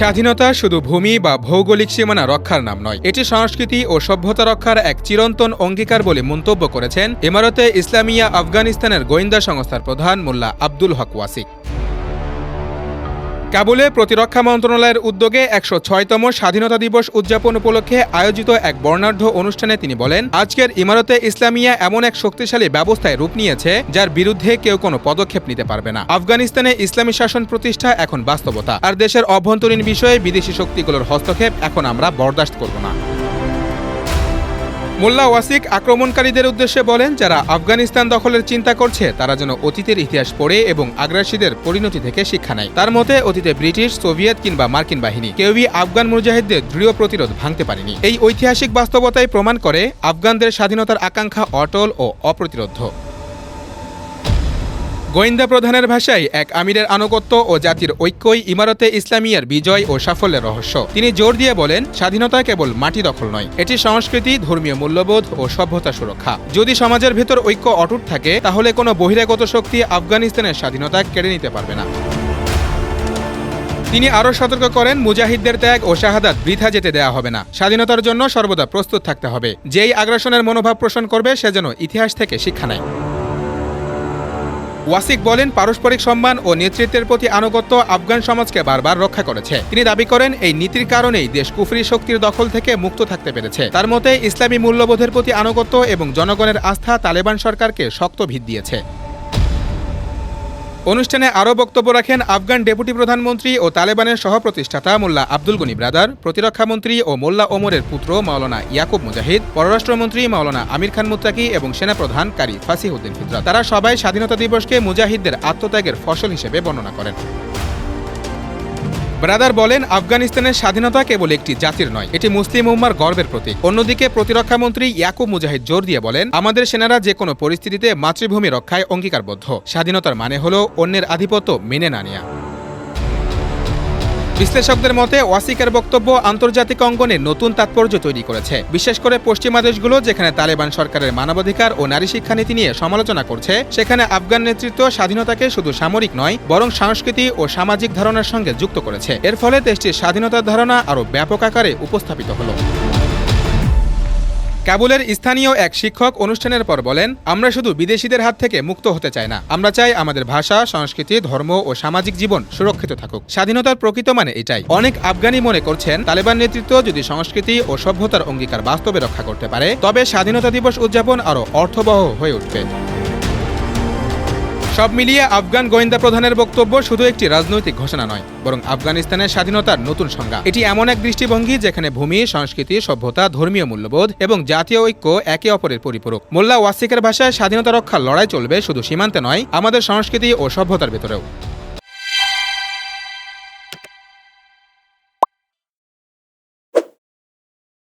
স্বাধীনতা শুধু ভূমি বা ভৌগোলিক সীমানা রক্ষার নাম নয়, এটি সংস্কৃতি ও সভ্যতা রক্ষার এক চিরন্তন অঙ্গীকার বলে মন্তব্য করেছেন ইমারতে ইসলামিয়া আফগানিস্তানের গোয়েন্দা সংস্থার প্রধান মোল্লা আব্দুল হক ওয়াসিক। কাবুলে প্রতিরক্ষা মন্ত্রণালয়ের উদ্যোগে একশো ছয়তম স্বাধীনতা দিবস উদযাপন উপলক্ষে আয়োজিত এক বর্ণাঢ্য অনুষ্ঠানে তিনি বলেন, আজকের ইমারতে ইসলামিয়া এমন এক শক্তিশালী ব্যবস্থায় রূপ নিয়েছে যার বিরুদ্ধে কেউ কোনো পদক্ষেপ নিতে পারবে না। আফগানিস্তানে ইসলামী শাসন প্রতিষ্ঠা এখন বাস্তবতা। আর দেশের অভ্যন্তরীণ বিষয়ে বিদেশি শক্তিগুলোর হস্তক্ষেপ এখন আমরা বরদাস্ত করব না। মোল্লা ওয়াসিক আক্রমণকারীদের উদ্দেশ্যে বলেন, যারা আফগানিস্তান দখলের চিন্তা করছে, তারা যেন অতীতের ইতিহাস পড়ে এবং আগ্রাসীদের পরিণতি থেকে শিক্ষা নেয়। তার মতে, অতীতে ব্রিটিশ, সোভিয়েত কিংবা মার্কিন বাহিনী কেউই আফগান মুজাহিদদের দৃঢ় প্রতিরোধ ভাঙতে পারেনি। এই ঐতিহাসিক বাস্তবতাই প্রমাণ করে, আফগানদের স্বাধীনতার আকাঙ্ক্ষা অটল ও অপ্রতিরোধ্য। গোয়েন্দা প্রধানের ভাষায় এক আমিরের আনুগত্য ও জাতির ঐক্যই ইমারতে ইসলামিয়ার বিজয় ও সাফল্যের রহস্য। তিনি জোর দিয়ে বলেন, স্বাধীনতা কেবল মাটি দখল নয়, এটি সংস্কৃতি, ধর্মীয় মূল্যবোধ ও সভ্যতা সুরক্ষা। যদি সমাজের ভেতর ঐক্য অটুট থাকে, তাহলে কোনো বহিরাগত শক্তি আফগানিস্তানের স্বাধীনতা কেড়ে নিতে পারবে না। তিনি আরও সতর্ক করেন, মুজাহিদদের ত্যাগ ও শাহাদাত বৃথা যেতে দেওয়া হবে না। স্বাধীনতার জন্য সর্বদা প্রস্তুত থাকতে হবে। যেই আগ্রাসনের মনোভাব পোষণ করবে, সে যেন ইতিহাস থেকে শিক্ষা নেয়। ওয়াসিক বলেন, পারস্পরিক সম্মান ও নেতৃত্বের প্রতি আনুগত্য আফগান সমাজকে বারবার রক্ষা করেছে। তিনি দাবি করেন, এই নীতির কারণেই দেশ কুফরি শক্তির দখল থেকে মুক্ত থাকতে পেরেছে। তার মতে, ইসলামী মূল্যবোধের প্রতি আনুগত্য এবং জনগণের আস্থা তালেবান সরকারকে শক্ত ভিত দিয়েছে। অনুষ্ঠানে আরও বক্তব্য রাখেন আফগান ডেপুটি প্রধানমন্ত্রী ও তালেবানের সহপ্রতিষ্ঠাতা মোল্লা আব্দুল গনি ব্রাদার প্রতিরক্ষামন্ত্রী ও মোল্লা ওমরের পুত্র মাওলানা ইয়াকুব মুজাহিদ, পররাষ্ট্রমন্ত্রী মাওলানা আমির খান মুত্তাকি এবং সেনাপ্রধান কারি ফাসিহুদ্দিন ফিতরা তারা সবাই স্বাধীনতা দিবসকে মুজাহিদদের আত্মত্যাগের ফসল হিসেবে বর্ণনা করেন। ব্রাদার বলেন, আফগানিস্তানের স্বাধীনতা কেবল একটি জাতির নয়, এটি মুসলিম উম্মার গর্বের প্রতীক। অন্যদিকে প্রতিরক্ষা মন্ত্রী ইয়াকুব মুজাহিদ জোর দিয়ে বলেন, আমাদের সেনারা যে কোনো পরিস্থিতিতে মাতৃভূমি রক্ষায় অঙ্গীকারবদ্ধ। স্বাধীনতার মানে হল অন্যের আধিপত্য মেনে না নেয়া। বিশ্লেষকদের মতে, ওয়াসিকের বক্তব্য আন্তর্জাতিক অঙ্গনে নতুন তাৎপর্য তৈরি করেছে। বিশেষ করে পশ্চিমা দেশগুলো, যেখানে তালেবান সরকারের মানবাধিকার ও নারী শিক্ষানীতি নিয়ে সমালোচনা করছে, সেখানে আফগান নেতৃত্ব স্বাধীনতাকে শুধু সামরিক নয়, বরং সংস্কৃতি ও সামাজিক ধারণার সঙ্গে যুক্ত করেছে। এর ফলে দেশটির স্বাধীনতার ধারণা আরও ব্যাপক আকারে উপস্থাপিত হলো। কাবুলের স্থানীয় এক শিক্ষক অনুষ্ঠানের পর বলেন, আমরা শুধু বিদেশিদের হাত থেকে মুক্ত হতে চাই না। আমরা চাই আমাদের ভাষা, সংস্কৃতি, ধর্ম ও সামাজিক জীবন সুরক্ষিত থাকুক। স্বাধীনতার প্রকৃত মানে এটাই। অনেক আফগানি মনে করছেন, তালেবান নেতৃত্ব যদি সংস্কৃতি ও সভ্যতার অঙ্গীকার বাস্তবে রক্ষা করতে পারে, তবে স্বাধীনতা দিবস উদযাপন আরও অর্থবহ হয়ে উঠবে। সব মিলিয়ে আফগান গোয়েন্দা প্রধানের বক্তব্য শুধু একটি রাজনৈতিক ঘোষণা নয়, বরং আফগানিস্তানের স্বাধীনতার নতুন সংজ্ঞা। এটি এমন এক দৃষ্টিভঙ্গি যেখানে ভূমি, সংস্কৃতি, সভ্যতা, ধর্মীয় মূল্যবোধ এবং জাতীয় ঐক্য একে অপরের পরিপূরক। মোল্লা ওয়াসিকের ভাষায় স্বাধীনতা রক্ষার লড়াই চলবে শুধু সীমান্তে নয়, আমাদের সংস্কৃতি ও সভ্যতার ভেতরেও।